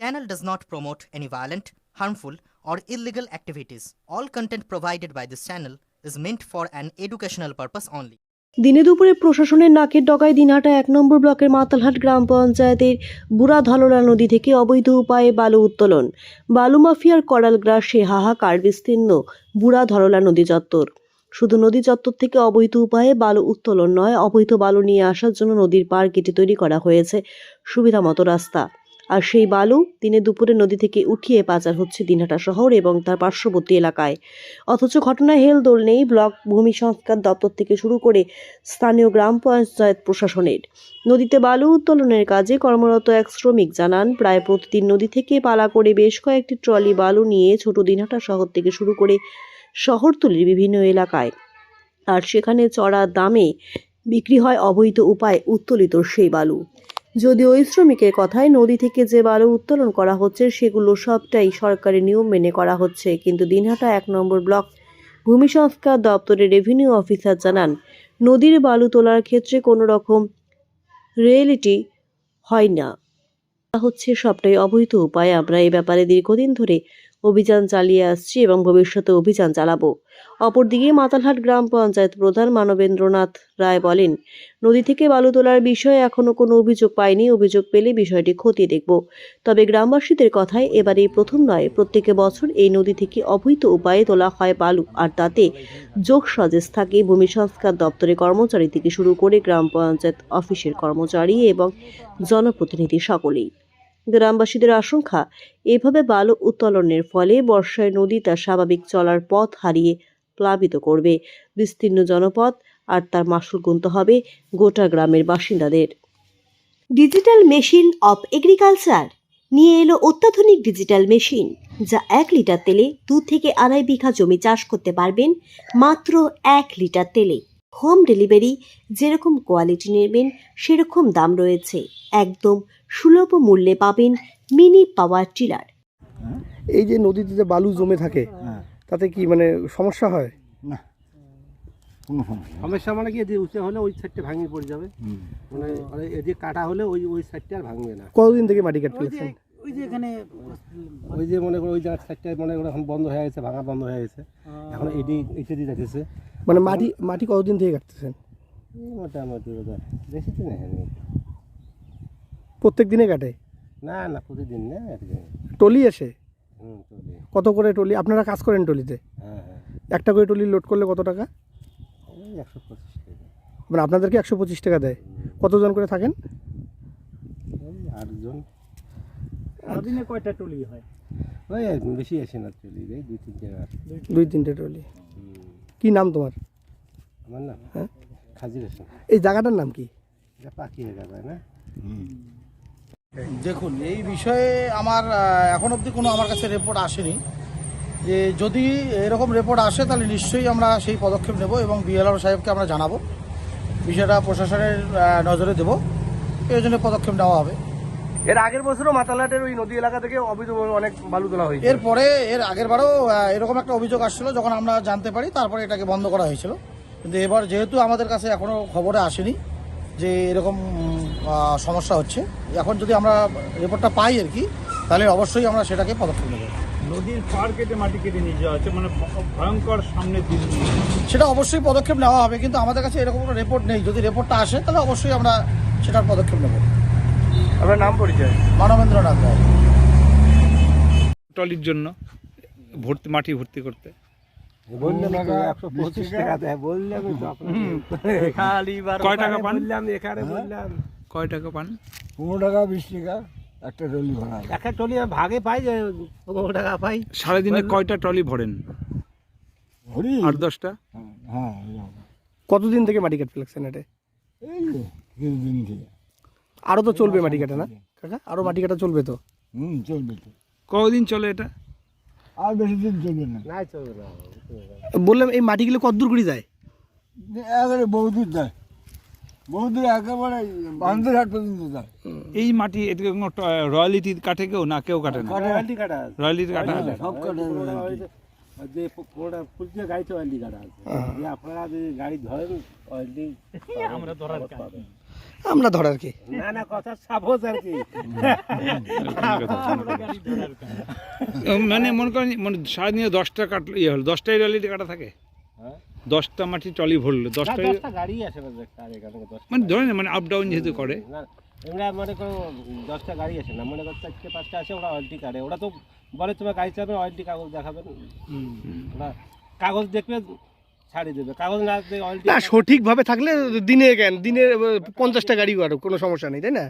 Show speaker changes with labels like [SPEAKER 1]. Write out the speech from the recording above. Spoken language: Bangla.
[SPEAKER 1] Channel does not promote any violent, harmful, or illegal activities. All content provided by this channel is meant for an educational purpose only.
[SPEAKER 2] দিনে দুপুরে প্রশাসনের নাকের ডগায় দিনহাটা এক নম্বর ব্লকের মাতালহাট গ্রাম পঞ্চায়েতের বুড়া ধলরা নদী থেকে অবৈধ উপায়ে বালু উত্তোলন বালু মাফিয়ার করাল গ্রাসে হাহাকার বিস্তীর্ণ বুড়া ধরলা নদী চত্বর শুধু নদী চত্বর থেকে অবৈধ উপায়ে বালু উত্তোলন নয় অবৈধ বালু নিয়ে আসার জন্য নদীর পাড় কেটে তৈরি করা হয়েছে সুবিধা মতো রাস্তা আর সেই বালু দিনে দুপুরে নদী থেকে উঠিয়ে পাচার হচ্ছে দিনহাটা শহর এবং তার পার্শ্ববর্তী এলাকায়। অথচ ঘটনায় হেলদোল নেই, ব্লক ভূমি সংস্কার দপ্তর থেকে শুরু করে স্থানীয় গ্রাম পঞ্চায়েত প্রশাসনের। নদীতে বালু উত্তোলনের কাজে কর্মরত এক শ্রমিক জানান, প্রায় প্রতিদিন নদী থেকে পালা করে বেশ কয়েকটি ট্রলি বালু নিয়ে ছোট দিনহাটা শহর থেকে শুরু করে শহরতলির বিভিন্ন এলাকায়। আর সেখানে চড়া দামে বিক্রি হয় অবৈধ উপায়ে উত্তোলিত সেই বালু। যদি ওই শ্রমিকের কথায় নদী থেকে যে বালু উত্তোলন করা হচ্ছে, সেগুলো সবটাই সরকারি নিয়ম মেনে করা হচ্ছে। কিন্তু দিনহাটা এক নম্বর ব্লক ভূমি সংস্কার দপ্তরের রেভিনিউ অফিসার জানান, নদীর বালু তোলার ক্ষেত্রে কোনো রকম রিয়েলিটি হয় না। হচ্ছে সবটাই অবৈধ উপায়। আমরা এ ব্যাপারে দীর্ঘদিন ধরে অভিযান চালিয়ে আসছি এবং ভবিষ্যতে অভিযান চালাবো। অপরদিকে মাতালহাট গ্রাম পঞ্চায়েত প্রধান মানবেন্দ্রনাথ রায় বলেন, নদী থেকে বালু তোলার বিষয়ে এখনও কোনো অভিযোগ পাইনি, অভিযোগ পেলে বিষয়টি খতিয়ে দেখব। তবে গ্রামবাসীদের কথায় এবারে এই প্রথম নয়, প্রত্যেক বছর এই নদী থেকে অবৈধ উপায়ে তোলা হয় বালু, আর তাতে যোগ সজেস থাকে ভূমি সংস্কার দপ্তরের কর্মচারী থেকে শুরু করে গ্রাম পঞ্চায়েত অফিসের কর্মচারী এবং জনপ্রতিনিধি সকলেই। গ্রামবাসীদের আশঙ্কা, এভাবে বালু উত্তোলনের ফলে বর্ষায় নদী তার স্বাভাবিক চলার পথ হারিয়ে প্লাবিত করবে। বিস্তীর্ণ জনপদ আর তার মাসুল গুনতে হবে গোটা গ্রামের বাসিন্দাদের। Digital machine of agriculture. নিয়ে এলো অত্যাধুনিক ডিজিটাল মেশিন, যা এক লিটার তেলে দু থেকে আড়াই বিঘা জমি চাষ করতে পারবেন মাত্র এক লিটার তেলে। হোম ডেলিভারি যেরকম কোয়ালিটি নেবেন সেরকম দাম রয়েছে। একদম সুলভ মূল্যে পাবেন মিনি পাওয়ার টিলার।
[SPEAKER 3] এই যে নদীতে যে বালু জমে থাকে
[SPEAKER 4] হ্যাঁ।
[SPEAKER 3] তাতে কি মানে সমস্যা হয়?
[SPEAKER 4] না। সমস্যা
[SPEAKER 5] মানে কি এদিকে উঁচু হলে ওই সাইডটা ভাঙিয়ে পড়ে যাবে। মানে আর এদিকে কাটা হলে ওই ওই সাইডটা আর ভাঙবে না।
[SPEAKER 3] কতদিন থেকে মাটি কাটতে
[SPEAKER 5] ওই যে এখানে ওই যে মনে করো ওই জায়গার সাইডটা মনে করো এখন বন্ধ হয়ে গেছে ভাঙা বন্ধ হয়ে গেছে। এখন এটি এটি দিয়ে যাচ্ছে
[SPEAKER 3] মানে মাটি মাটি কতদিন থেকে কাটতেছেন?
[SPEAKER 5] মোটামুটি বোধহয় বেশি দিন
[SPEAKER 3] প্রত্যেক দিনে কাটে?
[SPEAKER 5] না না প্রতিদিন না
[SPEAKER 3] টলি আসে? কত করে টলি? আপনারা কাজ করেন টলিতে?
[SPEAKER 5] হ্যাঁ হ্যাঁ।
[SPEAKER 3] একটা করে টলি লোড করলে কত টাকা?
[SPEAKER 5] একশো পঁচিশ টাকা
[SPEAKER 3] মানে আপনাদেরকে একশো পঁচিশ টাকা দেয়। কতজন করে থাকেন
[SPEAKER 5] ওই আটজন
[SPEAKER 6] সারাদিনে কয়টা টলি হয়?
[SPEAKER 5] ওই বেশি আসে না চলি এই দুই তিন জায়গা
[SPEAKER 3] দুই তিনটে টলি কি নাম তোমার?
[SPEAKER 5] আমার না
[SPEAKER 3] হ্যাঁ?
[SPEAKER 5] খাজির আসে
[SPEAKER 3] এই জায়গাটার নাম কি?
[SPEAKER 5] এটা পাখি হয়ে যাবে না?
[SPEAKER 7] দেখুন এই বিষয়ে আমার এখন অবধি কোনো আমার কাছে রিপোর্ট আসেনি। যে যদি এরকম রিপোর্ট আসে তাহলে নিশ্চয়ই আমরা সেই পদক্ষেপ নেব এবং বিএলআর সাহেবকে আমরা জানাব। বিষয়টা প্রশাসনের নজরে দেব। এই জন্য পদক্ষেপ নেওয়া হবে।
[SPEAKER 3] এর আগের বছরও মাতালাটের ওই নদী এলাকা থেকে অবৈধ অনেক বালু তোলা হয়েছে
[SPEAKER 7] এরপরে এর আগের বারও এরকম একটা অভিযোগ আসছিল যখন আমরা জানতে পারি তারপরে এটাকে বন্ধ করা হয়েছিল। কিন্তু এবার যেহেতু আমাদের কাছে এখনও খবরে আসেনি যে এরকম সমস্যা হচ্ছে এখন যদি আমরা রিপোর্টটা পাই আর কি তাহলে অবশ্যই আমরা সেটাকে পদক্ষেপ নেব।
[SPEAKER 6] নদীর পাড় কেটে মাটি কেটে নিয়ে যাওয়া হচ্ছে মানে ভয়ঙ্কর সামনে দিন
[SPEAKER 7] সেটা অবশ্যই পদক্ষেপ নেওয়া হবে কিন্তু আমাদের কাছে এরকম কোনো রিপোর্ট নেই। যদি রিপোর্টটা আসে তাহলে অবশ্যই আমরা সেটার পদক্ষেপ নেব।
[SPEAKER 3] আপনার নাম পরিচয়?
[SPEAKER 7] মানবেন্দ্রনাথ রায়।
[SPEAKER 8] টলির জন্য ভর্তি মাটি ভর্তি করতে। কয় টাকা পান? কয় টাকা পান?
[SPEAKER 4] পনেরো টাকা বিশ টাকা একটা টলি ভাড়া।
[SPEAKER 5] একটা টলি ভাগে পাই যে পনেরো টাকা পাই।
[SPEAKER 8] সারাদিনে কয়টা ট্রলি ভরেন? আট দশটা?
[SPEAKER 4] হ্যাঁ
[SPEAKER 3] কতদিন থেকে মাটি কাটতে লাগছেন এটা
[SPEAKER 4] এই কিছুদিন থেকে।
[SPEAKER 3] আরও তো চলবে মাটি কাটা না? কাকা আরও মাটি কাটা চলবে তো?
[SPEAKER 4] হুম চলবে তো।
[SPEAKER 8] কতদিন চলে এটা?
[SPEAKER 4] আর বেশি দিন চলবে না।
[SPEAKER 5] নাই চলবে না
[SPEAKER 3] বললাম এই মাটিগুলো কত দূর করে যায়?
[SPEAKER 4] একেবারে বহুদূর যায়। বহুদূর একেবারে বান্ধবহাট পর্যন্ত যায়।
[SPEAKER 8] এই মাটি এটা কোনো রয়্যালিটি কাটে কেউ না? কেউ কাটে না?
[SPEAKER 5] রয়্যালটি কাটা
[SPEAKER 8] রয়্যালিটি কাটা
[SPEAKER 4] সব কাটে
[SPEAKER 5] যে পুরোটা পুরো গাড়িতে অয়েলটি কাটা আছে। আপনারা যদি গাড়ি ধরেন অয়েলটি
[SPEAKER 6] আমরা ধরার।
[SPEAKER 3] আমরা ধরার কি।
[SPEAKER 5] না না কথা সাপোজ আর কি।
[SPEAKER 8] মানে মনে করেন মানে সারাদিনে দশটা কাটলো ইয়ে হলো দশটাই রয়্যালিটি কাটা থাকে।
[SPEAKER 5] হ্যাঁ?
[SPEAKER 8] দশটা মাটি টলি ভরলো
[SPEAKER 5] দশটা গাড়ি দশটা।
[SPEAKER 8] মানে ধরে না, মানে আপ ডাউন যেহেতু করে।
[SPEAKER 5] মনে করো দশটা গাড়ি আসে না মনে করো চারটে পাঁচটা আসে ওরা অয়েলটি কাটে ওরা তো বলে তোমার গাড়ি চালাবে অয়েলটি কাগজ দেখাবেন ওরা কাগজ দেখবে ছাড়ি দেবে। কাগজ না
[SPEAKER 3] সঠিকভাবে থাকলে দিনে কেন? দিনে পঞ্চাশটা গাড়ি কোনো সমস্যা নেই তাই না?